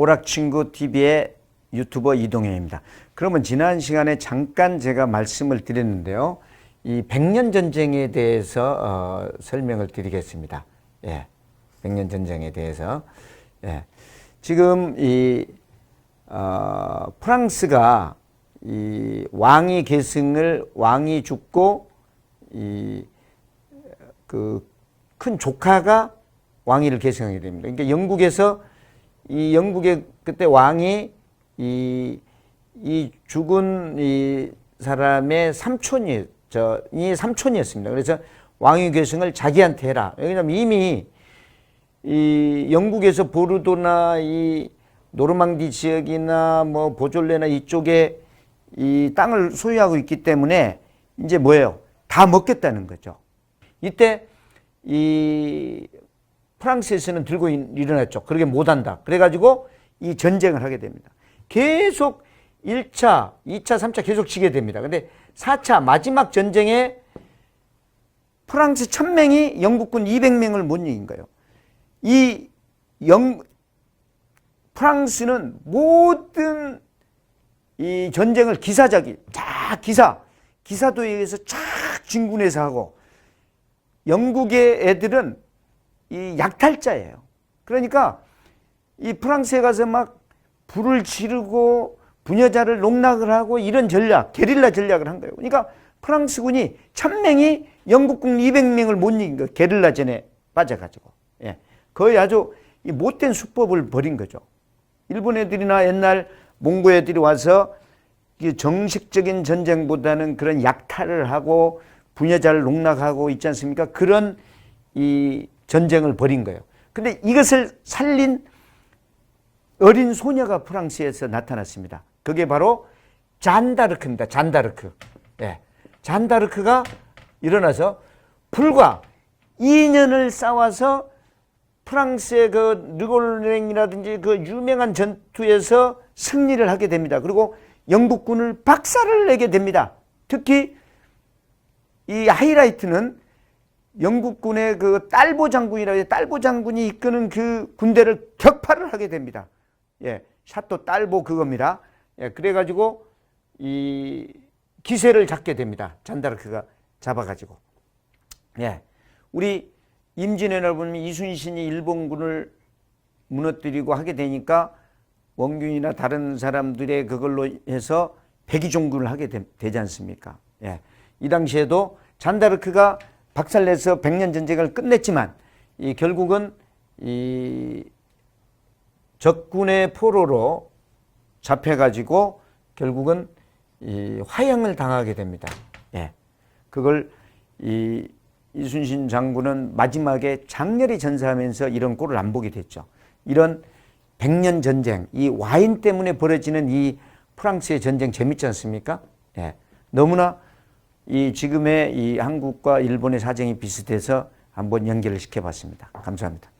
오락친구 TV의 유튜버 이동현입니다. 그러면 지난 시간에 잠깐 제가 말씀을 드렸는데요. 이 백년 전쟁에 대해서 어, 설명을 드리겠습니다. 예. 백년 전쟁에 대해서. 예. 지금 이 어, 프랑스가 이 왕위 계승을 왕이 죽고 이 그 큰 조카가 왕위를 계승하게 됩니다. 그러니까 영국에서 이 영국의 그때 왕이 이, 이 죽은 이 사람의 삼촌이 저 이 삼촌이었습니다. 그래서 왕위 계승을 자기한테 해라. 왜냐하면 이미 이 영국에서 보르도나 이 노르망디 지역이나 뭐 보졸레나 이쪽에 이 땅을 소유하고 있기 때문에 이제 뭐예요? 다 먹겠다는 거죠. 이때 이 프랑스에서는 들고 일어났죠. 그렇게 못한다. 그래가지고 이 전쟁을 하게 됩니다. 계속 1차, 2차, 3차 계속 치게 됩니다. 근데 4차 마지막 전쟁에 프랑스 1000명이 영국군 200명을 못 이긴 거예요. 이 영, 프랑스는 모든 이 전쟁을 기사작이, 쫙 기사, 기사도에 서쫙 진군해서 하고 영국의 애들은 이 약탈자예요. 그러니까 이 프랑스에 가서 막 불을 지르고 부녀자를 농락을 하고 이런 전략, 게릴라 전략을 한 거예요. 그러니까 프랑스군이 천명이 영국군 200명을 못 이긴 거 게릴라전에 빠져가지고. 예. 거의 아주 이 못된 수법을 벌인 거죠. 일본 애들이나 옛날 몽고 애들이 와서 정식적인 전쟁보다는 그런 약탈을 하고 부녀자를 농락하고 있지 않습니까? 그런 이 전쟁을 벌인 거예요. 근데 이것을 살린 어린 소녀가 프랑스에서 나타났습니다. 그게 바로 잔다르크입니다. 잔다르크. 예. 잔다르크가 일어나서 불과 2년을 싸워서 프랑스의 그 르골랭이라든지 그 유명한 전투에서 승리를 하게 됩니다. 그리고 영국군을 박살을 내게 됩니다. 특히 이 하이라이트는 영국군의 그 딸보 장군이라고 해요. 딸보 장군이 이끄는 그 군대를 격파를 하게 됩니다. 예, 샤또 딸보 그겁니다. 예, 그래가지고 이 기세를 잡게 됩니다. 잔다르크가 잡아가지고. 예, 우리 임진왜란 여러분 이순신이 일본군을 무너뜨리고 하게 되니까 원균이나 다른 사람들의 그걸로 해서 백의종군을 하게 되, 지 않습니까? 예, 이 당시에도 잔다르크가 박살내서 백년 전쟁을 끝냈지만 이 결국은 이 적군의 포로로 잡혀가지고 결국은 이 화형을 당하게 됩니다. 예. 그걸 이 이순신 장군은 마지막에 장렬히 전사하면서 이런 꼴을 안 보게 됐죠. 이런 백년 전쟁, 이 와인 때문에 벌어지는 이 프랑스의 전쟁 재밌지 않습니까? 예. 너무나 이 지금의 이 한국과 일본의 사정이 비슷해서 한번 연결을 시켜봤습니다. 감사합니다.